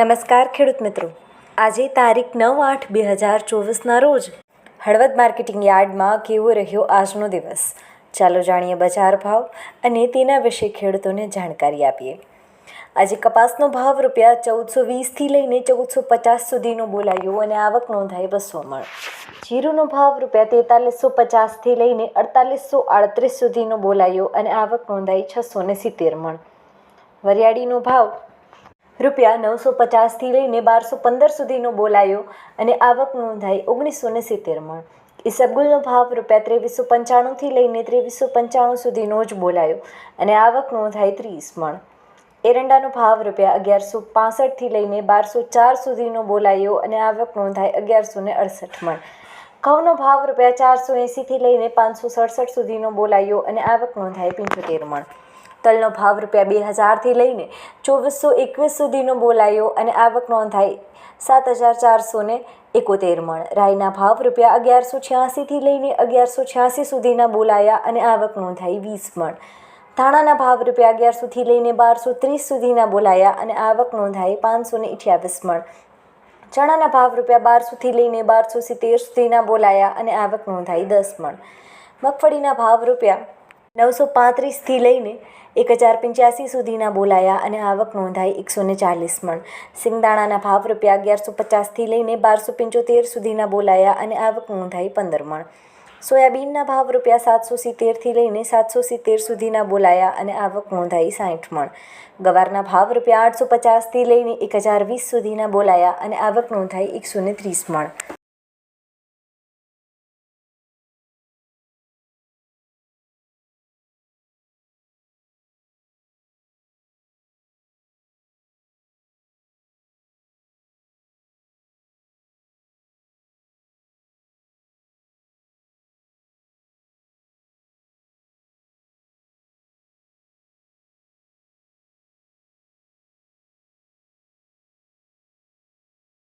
નમસ્કાર ખેડૂત મિત્રો. આજે તારીખ નવ આઠ બે હજાર ચોવીસના રોજ હળવદ માર્કેટિંગ યાર્ડમાં કેવો રહ્યો આજનો દિવસ? ચાલો જાણીએ બજાર ભાવ અને તેના વિશે ખેડૂતોને જાણકારી આપીએ. આજે કપાસનો ભાવ રૂપિયા ચૌદસો વીસથી લઈને ચૌદસો પચાસ સુધીનો બોલાયો અને આવક નોંધાઈ બસો મણ. જીરુનો ભાવ રૂપિયા તેતાલીસો પચાસથી લઈને અડતાલીસો આડત્રીસ સુધીનો બોલાયો અને આવક નોંધાઈ છસો ને સિત્તેર મણ. વરિયાળીનો ભાવ રૂપિયા નવસો પચાસથી લઈને બારસો પંદર સુધીનો બોલાયો અને આવક નોંધાઈ ઓગણીસો ને સિત્તેર મણ. ઈસબગુલનો ભાવ રૂપિયા ત્રેવીસો પંચાણુંથી લઈને ત્રેવીસો પંચાણું સુધીનો જ બોલાયો અને આવક નોંધાઈ ત્રીસ મણ. એરંડાનો ભાવ રૂપિયા અગિયારસો પાસઠથી લઈને બારસો ચાર સુધીનો બોલાયો અને આવક નોંધાઈ અગિયારસો ને અડસઠ મણ. ઘઉંનો ભાવ રૂપિયા ચારસો એંસીથી લઈને પાંચસો સડસઠ સુધીનો બોલાયો અને આવક નોંધાઈ પંચોતેર મણ. તલનો ભાવ રૂપિયા બે હજારથી લઈને ચોવીસો એકવીસ સુધીનો બોલાયો અને આવક નોંધાઈ. સાત હજાર ચારસો ને એકોતેર મણ. રાયના ભાવ રૂપિયા અગિયારસો છ્યાસીથી લઈને અગિયારસો છ્યાસી સુધીના બોલાયા અને આવક નોંધાઈ વીસ મણ. ધાણાના ભાવ રૂપિયા અગિયારસોથી લઈને બારસો ત્રીસ સુધીના બોલાયા અને આવક નોંધાઈ પાંચસો ને અઠ્યાવીસ મણ. ચણાના ભાવ રૂપિયા બારસોથી લઈને બારસો સિત્તેર સુધીના બોલાયા અને આવક નોંધાઈ દસ મણ. મગફળીના ભાવ રૂપિયા નવસો પાંત્રીસથી લઈને એક હજાર પંચ્યાસી સુધીના બોલાયા અને આવક નોંધાઈ એકસો ને ચાલીસ મણ. સિંગદાણાના ભાવ રૂપિયા અગિયારસો પચાસથી લઈને બારસો પંચોતેર સુધીના બોલાયા અને આવક નોંધાઈ પંદર મણ. સોયાબીનના ભાવ રૂપિયા સાતસો સિત્તેરથી લઈને સાતસો સિત્તેર સુધીના બોલાયા અને આવક નોંધાઈ સાઠ મણ. ગવારના ભાવ રૂપિયા આઠસો પચાસથી લઈને એક હજાર વીસ સુધીના બોલાયા અને આવક નોંધાઈ એકસો ત્રીસ મણ.